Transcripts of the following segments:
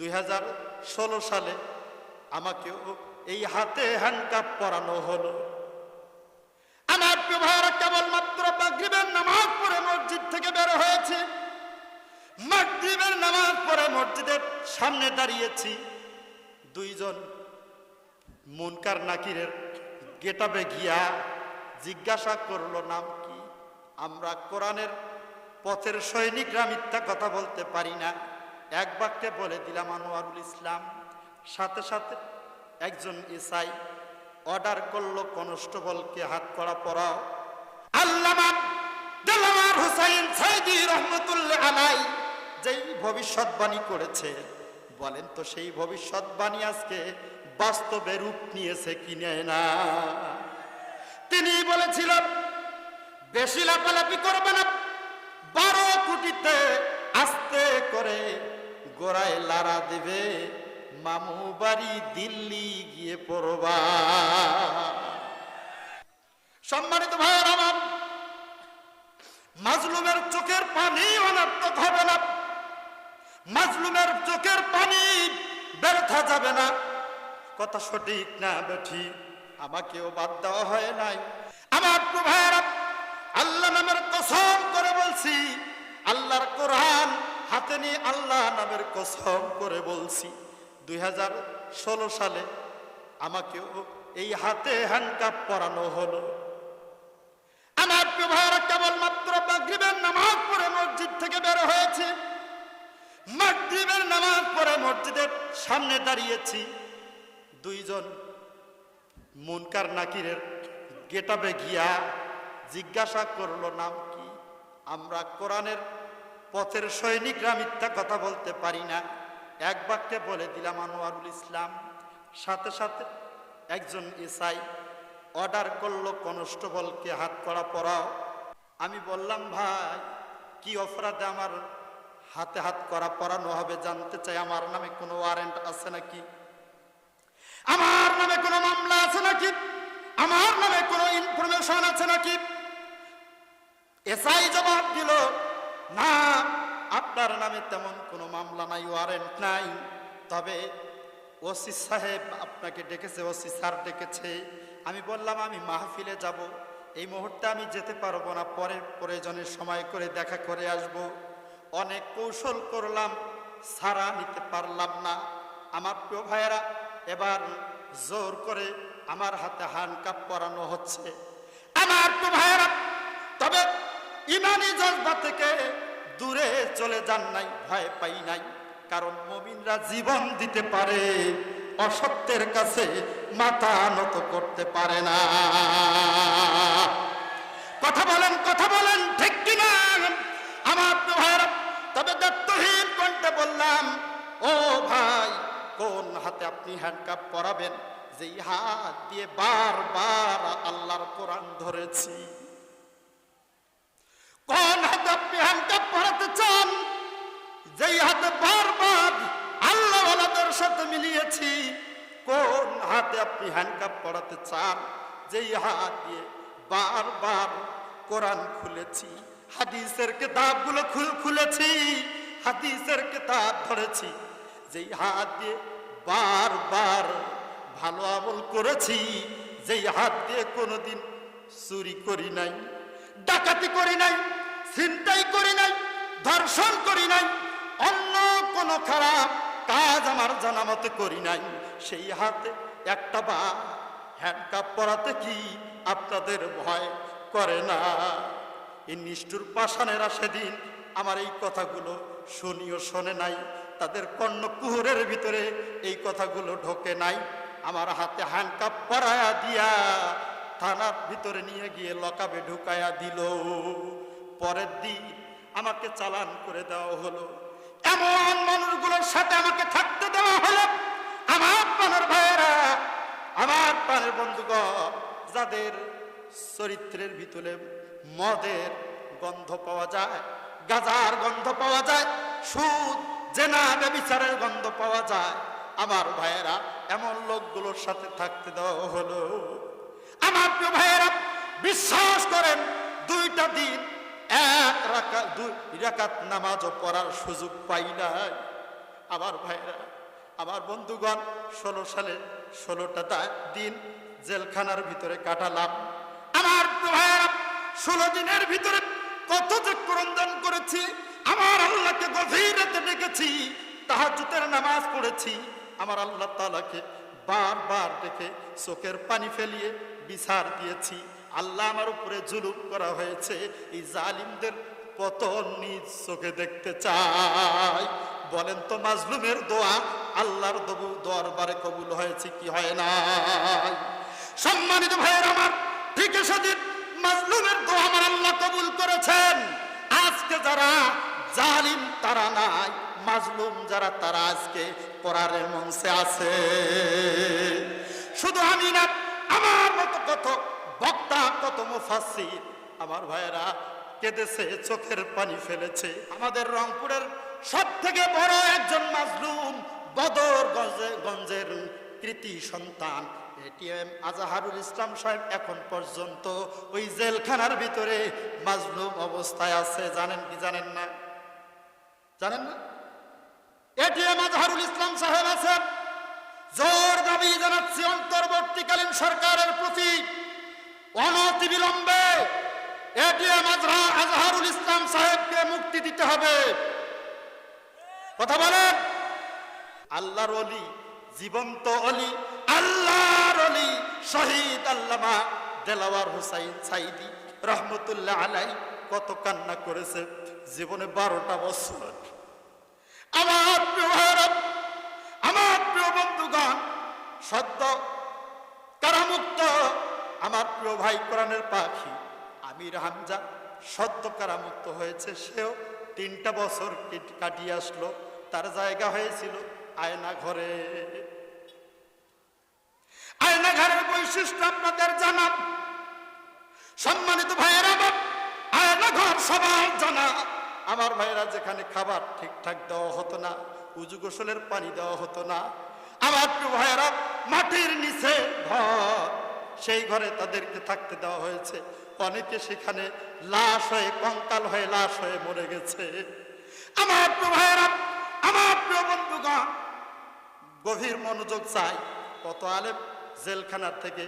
দুই হাজার ষোলো সালে আমাকেও এই হাতে হ্যান্ডকাপ পরানো হলো। আমার ভাইয়েরা কেবলমাত্র মাগরিবের নামাজ পড়ে মসজিদ থেকে বের হয়েছে। মাগরিবের নামাজ পড়ে মসজিদের সামনে দাঁড়িয়েছি। দুইজন মুনকার নাকিরের গেটাবে গিয়া জিজ্ঞাসা করল, নাম কি? আমরা কোরআনের পথের সৈনিকরা মিথ্যা কথা বলতে পারি না। এক বাক্যে বলে দিলাম, আনোয়ারুল ইসলাম, সাথে সাথে একজন ইসাই অর্ডার করল কনস্টেবলকে হাত করা পড়াও। আল্লামা দেলাওয়ার যেই করেছে, বলেন তো সেই আজকে বাস্তবে রূপ নিয়েছে না? তিনি বলেছিলেন, বেশি করবে না, বারো কোটিতে গোড়ায় লারা দেবে, মামু বাড়ি দিল্লি গিয়ে পড়বা। সম্মানিত ভাইয়ের আমার মাজলুমের চোখের পানি অনার্থক হবে না। মাজলুমের চোখের পানি ব্যর্থা যাবে না। কথা সঠিক না বেঠি, আমাকেও বাদ দেওয়া হয় নাই। আমার প্রিয় ভাইয়েরা, আল্লাহ নামের কসম করে বলছি, আল্লাহর কোরআন হাতে নিয়ে আল্লাহ নামের কসম করে বলছি, দুই হাজার ষোলো সালে আমাকেও এই হাতে হ্যান্ডকাপ পরানো হলো। আমার ভাইয়েরা, কেবলমাত্র মাগরিবের নামাজ পড়ে মসজিদ থেকে বের হয়েছে। মাগরিবের নামাজ পড়ে মসজিদের সামনে দাঁড়িয়েছি। দুইজন মুনকার নাকিরের গেটাবে গিয়া জিজ্ঞাসা করল, নাম কি? আমরা কোরআনের পথের সৈনিকরা মিথ্যা কথা বলতে পারি না। এক বাক্যে বলে দিলাম, আনোয়ারুল ইসলাম। সাথে সাথে একজন ইসাই অর্ডার করল, কনস্টেবলকে হাত করা পড়াও আমি বললাম, ভাই, কি অপরাধে আমার হাতে হাত করা পরানো হবে জানতে চাই? আমার নামে কোনো ওয়ারেন্ট আছে নাকি? আমার নামে কোনো মামলা আছে নাকি? আমার নামে কোনো ইনফরমেশন আছে নাকি? এসআই জবাব দিল না, আপনার নামে তেমন কোনো মামলা নাই ওয়ারেন্ট নাই। তবে ওসি সাহেব আপনাকে ডেকেছে, ওসি স্যার ডেকেছে। আমি বললাম, আমি মাহফিলে যাব। এই মুহূর্তে আমি যেতে পারব না পরে প্রয়োজনের সময় করে দেখা করে আসব। অনেক কৌশল করলাম, সারা নিতে পারলাম না। আমার প্রিয় ভাইয়েরা, এবার জোর করে আমার হাতে হ্যান্ডকাপ পরানো হচ্ছে। আমার প্রিয় ভাইয়েরা ইমানি জজবা থেকে দূরে চলে যান নাই, ভয় পাই নাই। কারণ মমিনরা জীবন দিতে পারে, অসত্যের কাছে মাথা নত করতে পারে না। কথা বলেন কথা বলেন, ঠিক কিনা? আমার তো ভাইয়েরা তবে দত্তহীন কণ্ঠে বললাম, ও ভাই, কোন হাতে আপনি হ্যান্ডকাপ পরাবেন? যেই হাত দিয়ে বারবার আল্লাহর কোরআন ধরেছি। মিলিয়েছি। কোন হাতে আপনি হ্যান্ডকাপ পরাতে চান? যেই হাত দিয়ে বারবার কোরআন খুলেছি, হাদিসের কিতাবগুলো খুল- খুলেছি, হাদিসের কিতাব ধরেছি, যেই হাত দিয়ে বারবার ভালো আমল করেছি, যেই হাত দিয়ে কোনোদিন চুরি করি নাই, ডাকাতি করি নাই, ছিনতাই করি নাই, ধর্ষণ করি নাই, অন্য কোনো খারাপ কাজ আমার জানা মতে করি নাই। সেই হাতে একটা বা হ্যান্ডকাপ পরাতে কি আপনাদের ভয় করে না? এই নিষ্ঠুর পাষাণেরা সেদিন আমার এই কথাগুলো শুনিও শোনে নাই। তাদের কর্ণ কুহুরের ভিতরে এই কথাগুলো ঢোকে নাই। আমার হাতে হ্যান্ডকাপ পরায়া দিয়া থানার ভিতরে নিয়ে গিয়ে লকাবে ঢুকায়া দিল। পরের দিন আমাকে চালান করে দেওয়া হলো। এমন মানুষগুলোর সাথে আমাকে থাকতে দেওয়া হলো। আমার পানের ভাইয়েরা, আমার পানের বন্ধুগণ, যাদের চরিত্রের ভিতরে মদের গন্ধ পাওয়া যায়, গাজার গন্ধ পাওয়া যায়, সুদ, জেনা, ব্যবিচারের গন্ধ পাওয়া যায়, আমার ভাইয়েরা, এমন লোকগুলোর সাথে থাকতে দেওয়া হলো। আমার প্রিয় ভাইয়েরা, বিশ্বাস করেন, দুইটা দিন এক রাকাত, দুই রাকাত নামাজও পড়ার সুযোগ পাই নাই। আমার ভাইরা, আমার বন্ধুগণ, ষোলো সালে ষোলোটা দিন জেলখানার ভিতরে কাটালাম। আমার ভাইরা ষোলো দিনের ভিতরে কত যে ক্রন্দন করেছি, আমার আল্লাহকে গভীর রাতে ডেকেছি তাহাজুতের নামাজ পড়েছি। আমার আল্লাহ তালাকে বারবার ডেকে চোখের পানি ফেলিয়ে বিচার দিয়েছি। আল্লাহ আমার উপরে জুলুম করা হয়েছে। এই জালিমদের পতন নিজ চোখে দেখতে চাই। বলেন তো মাজলুমের দোয়া আল্লাহর দবু দরবারে কবুল হয়েছে কি হয় না সম্মানিত ভাইয়ের আমার, ঠিক সেদিন মাজলুমের দোয়া আমার আল্লাহ কবুল করেছেন। আজকে যারা জালিম, তারা নাই। মাজলুম যারা, তারা আজকে পরারের মঞ্চে আছে। শুধু আমি না, আমার মতো কত বক্তা কত মুফাসসির। আমার ভাইয়েরা, কেঁদেছে, চোখের পানি ফেলেছে। আমাদের রংপুরের সব থেকে বড় একজন মাজলুম বদর গঞ্জের কৃতি সন্তান এটিএম আজাহারুল ইসলাম সাহেব এখন পর্যন্ত ওই জেলখানার ভিতরে মাজলুম অবস্থায় আছে। জানেন কি জানেন না? জানেন না? এটিএম আজহারুল ইসলাম সাহেব আছেন। জোর দাবি জানাচ্ছি অন্তর্বর্তীকালীন সরকারের প্রতি। অনতিবিলম্বে এটিএম আজহা- আজহারুল ইসলাম সাহেবকে মুক্তি দিতে হবে। কথা বলেন? আল্লাহর অলি জীবন্ত অলি আল্লাহর অলি শহীদ আল্লামা দেলাওয়ার হুসাইন সাইদি রহমতুল্লাহ আলাই কত কান্না করেছে, জীবনে বারোটা বছর। আমার প্রিয় আমার প্রিয় বন্ধুগণ, সদ্য কারামুক্ত আমার প্রিয় ভাই কোরআনের পাখি, আমির হামজা, সদ্য কারামুক্ত হয়েছে, সেও তিনটা বছর কেট- কাটিয়ে আসলো, তার জায়গা হয়েছিল আয়না ঘরে। আয়না ঘরের বৈশিষ্ট্য আপনাদের জানান সম্মানিত ভাইয়েরা, আয়না ঘর সবার জানা। আমার ভাইয়েরা, যেখানে খাবার ঠিকঠাক দেওয়া হতো না, উজু গোসলের পানি দেওয়া হতো না, আমার প্রিয় ভাইয়েরা, মাটির নিচে ঘর। সেই ঘরে তাদেরকে থাকতে দেওয়া হয়েছে। অনেকে সেখানে লাশ হয়ে, কঙ্কাল হয়ে, লাশ হয়ে মরে গেছে। আমার প্রিয় ভাইয়েরা, আমার প্রিয় বন্ধুগণ, গভীর মনোযোগ চাই। কত আলেম জেলখানার থেকে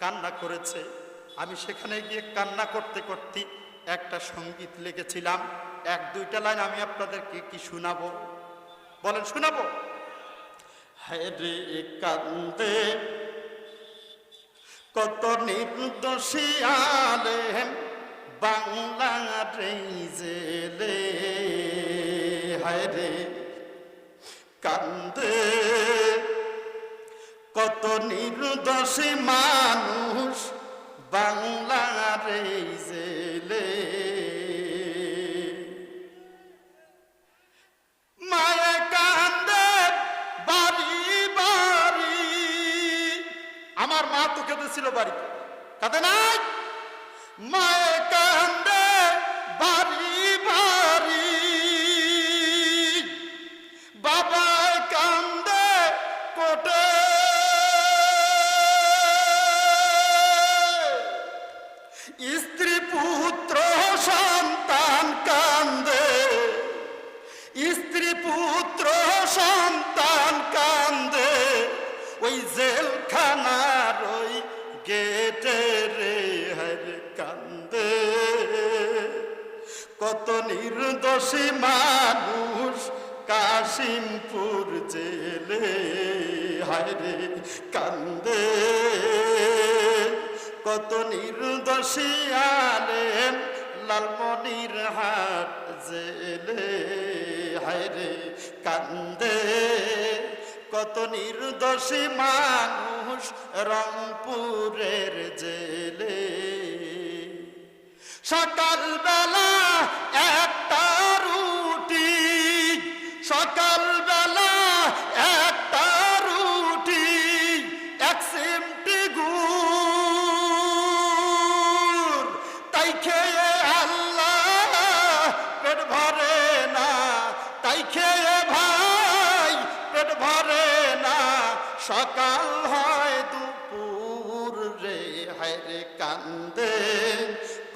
কান্না করেছে। আমি সেখানে গিয়ে কান্না করতে করতে একটা সংগীত লিখেছিলাম। এক, দুইটা লাইন আমি আপনাদেরকে কি শোনাবো? বলেন, শোনাবো? হ্যাঁ কান্দে কত নির্দোষী আলেম বাংলার জেলে। হায় কান্দে। কত নির্দোষী মানুষ বাংলার জেলে। আমার মা তো কেঁদেছিল বাড়িতে। কাঁদে নাই? মায়ে কান্দে বাড়ি বাড়ি। বাবা কান্দে কোটে। স্ত্রী নির্দোষী মানুষ কাশিমপুর জেলে। হায়রে কান্দে। কত নির্দোষী আলেম লালমনির হাট জেলে। হায়রে কান্দে। কত নির্দোষী মানুষ রংপুরের জেলে। সকালবেলা একটা রুটি সকালবেলা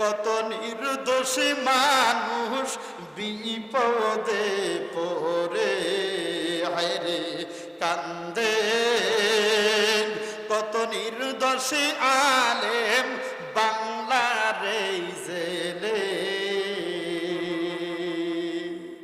কত নির্দোষী মানুষ বিপদে পরে হায়রে কান্দে কত নির্দোষী আলে